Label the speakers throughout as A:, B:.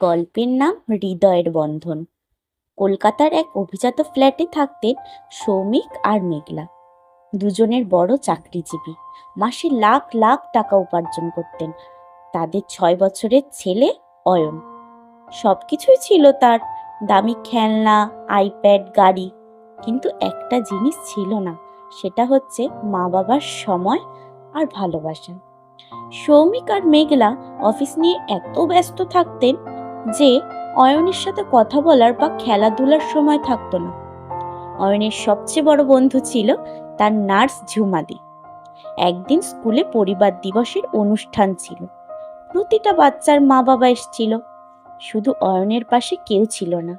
A: গল্পের নাম হৃদয়ের বন্ধন। কলকাতার এক অভিজাত ফ্ল্যাটে থাকতেন সৌমিক আর মেঘলা। দুজনের বড় চাকরিজীবী। মাসে লাখ লাখ টাকা উপার্জন করতেন। তাদের ছয় বছরের ছেলে অয়ন। সব কিছুই ছিল তার। দামি খেলনা, আইপ্যাড, গাড়ি। কিন্তু একটা জিনিস ছিল না, সেটা হচ্ছে মা বাবার সময় আর ভালোবাসা। সৌমিক আর মেঘলা অফিস নিয়ে এত ব্যস্ত থাকতেন যে অয়নের সাথে কথা বলার বা খেলাধুলার সময় থাকতো না। অয়নের সবচেয়ে বড় বন্ধু ছিল তার নার্স ঝুমাদি। একদিন স্কুলে পরিবার দিবসের অনুষ্ঠান ছিল। প্রতিটা বাচ্চার মা বাবা এসেছিল। শুধু অয়নের পাশে কেউ ছিল না।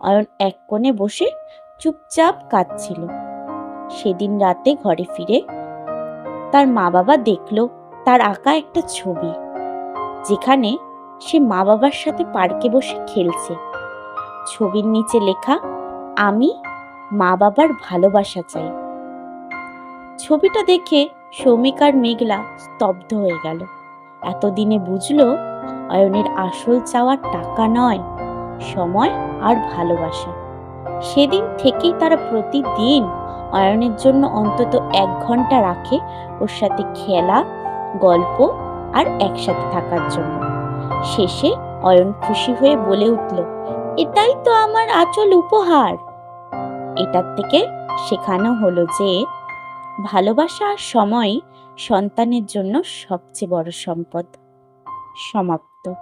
A: অয়ন এক কোণে বসে চুপচাপ কাঁদছিল। সেদিন রাতে ঘরে ফিরে তার মা বাবা দেখল তার আঁকা একটা ছবি। যেখানে সে মা বাবার সাথে পার্কে বসে খেলছে। ছবির নিচে লেখা, আমি মা বাবার ভালোবাসা চাই। ছবিটা দেখে সৌমিক মেঘলা স্তব্ধ হয়ে গেল। এতদিনে বুঝলো, অয়নের আসল চাওয়া টাকা নয়, সময় আর ভালোবাসা। সেদিন থেকেই তারা প্রতিদিন অয়নের জন্য অন্তত এক ঘণ্টা রাখে ওর সাথে খেলা, গল্প আর একসাথে থাকার জন্য। শেষে অয়ন খুশি হয়ে বলে উঠল, এটাই তো আমার আচল উপহার। এটার থেকে শেখানো হলো যে, ভালোবাসা আর সময় সন্তানের জন্য সবচেয়ে বড় সম্পদ। সমাপ্ত।